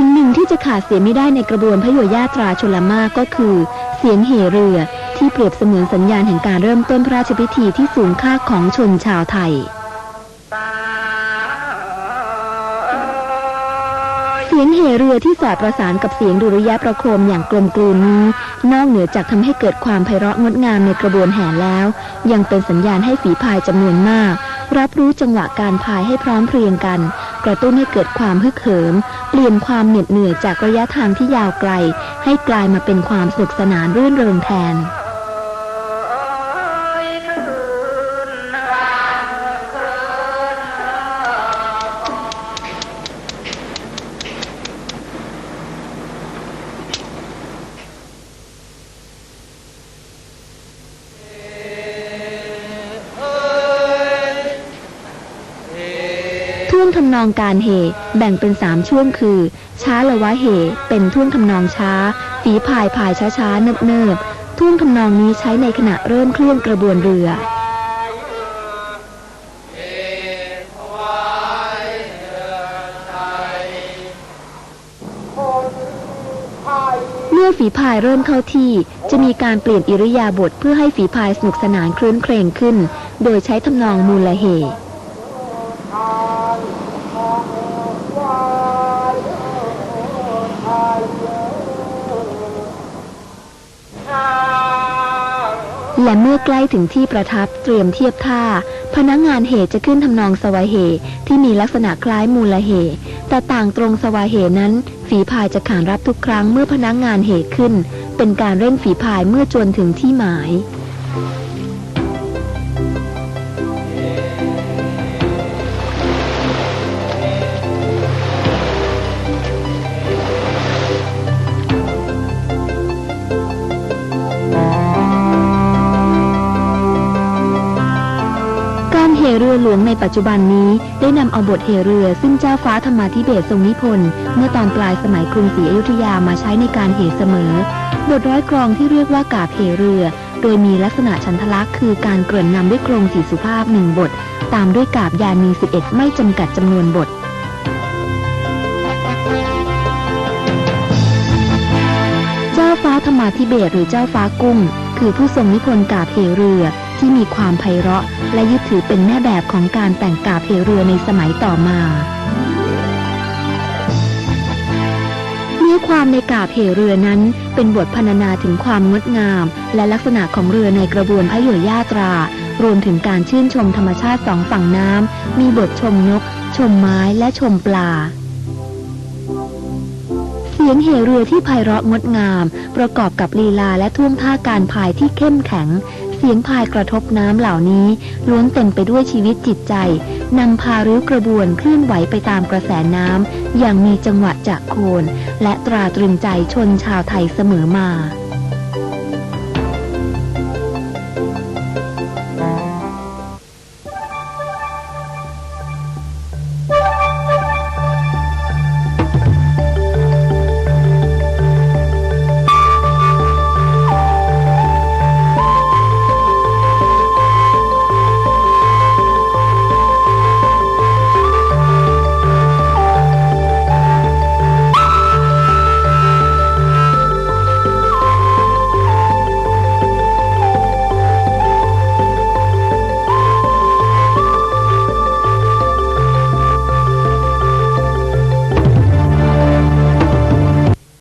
่งหนึ่งที่จะขาดเสียไม่ได้ในกระบวนพระโยญาตราชลมากก็คือ เสียงเหเรือที่เปรียบเสมือนสัญญาณแห่งการเริ่มต้นพระราชพิธีที่สูงค่าของชนชาวไทย เสียงเหเรือที่สอดประสานกับเสียงดุริยะประโคมอย่างกลมกลืนนี้นอกเหนือจากทำให้เกิดความไพเราะงดงามในกระบวนแห่แล้ว ยังเป็นสัญญาณให้ฝีพายจำนวนมาก รับรู้จังหวะการพายให้พร้อมเพรียงกัน กระตุ้นให้เกิดความฮึกเหิม เปลี่ยนความเหน็ดเหนื่อยจากระยะทางที่ยาวไกล ให้กลายมาเป็นความสนุกสนานรื่นเริงแทน วงทำนองการเหแบ่งเป็นสามช่วงคือ ช้าละวะเห เป็นท่วงทำนองช้า ฝีพายพายช้าๆเนิบๆท่วงทำนองนี้ใช้ในขณะเริ่มเคลื่อนกระบวนเรือเมื่อฝีพายเริ่มเข้าที่จะมีการเปลี่ยนอิริยาบถเพื่อให้ฝีพายสนุกสนานคลื้นเครงขึ้น โดยใช้ทำนองมูลเห และเมื่อใกล้ถึงที่ประทับเตรียมเทียบท่า พนักงานเหจะขึ้นทำนองสวายเหที่มีลักษณะคล้ายมูลเห แต่ต่างตรงสวายเหนั้น ฝีพายจะขานรับทุกครั้งเมื่อพนักงานเหขึ้น เป็นการเร่งฝีพายเมื่อจวนถึงที่หมาย เหเรือหลวงในปัจจุบันนี้ได้นำเอาบทเหเรือซึ่งเจ้าฟ้าธรรมาธิเบศทรงนิพนธ์เมื่อตอนปลายสมัยกรุงศรีอยุธยามาใช้ในการเหเสมอ บทร้อยกรองที่เรียกว่ากาบเหเรือ โดยมีลักษณะชันทลักษณ์คือการเกริ่นนำด้วยโครงสีสุภาพหนึ่งบท ตามด้วยกาบยานี11 ไม่จำกัดจำนวนบทเจ้าฟ้าธรรมาธิเบศหรือเจ้าฟ้ากุ้ง คือผู้ทรงนิพนธ์กาบเหเรือ ที่มีความไพเราะ และยึดถือเป็นแม่แบบของการแต่งกาบเหเรือในสมัยต่อมาเนื้อความในกาบเหเรือนั้น เป็นบทพรรณนาถึงความงดงาม และลักษณะของเรือในกระบวนพระโยญาตรา รวมถึงการชื่นชมธรรมชาติสองฝั่งน้ำ มีบทชมนก ชมไม้และชมปลาเสียงเหเรือที่ไพเราะงดงาม ประกอบกับลีลาและท่วงท่าการพายที่เข้มแข็ง เสียงพายกระทบน้ำเหล่านี้ล้วนเต็มไปด้วยชีวิตจิตใจนำพาริ้วกระบวนเคลื่อนไหวไปตามกระแสน้ำอย่างมีจังหวะจากโคน และตราตรึงใจชนชาวไทยเสมอมา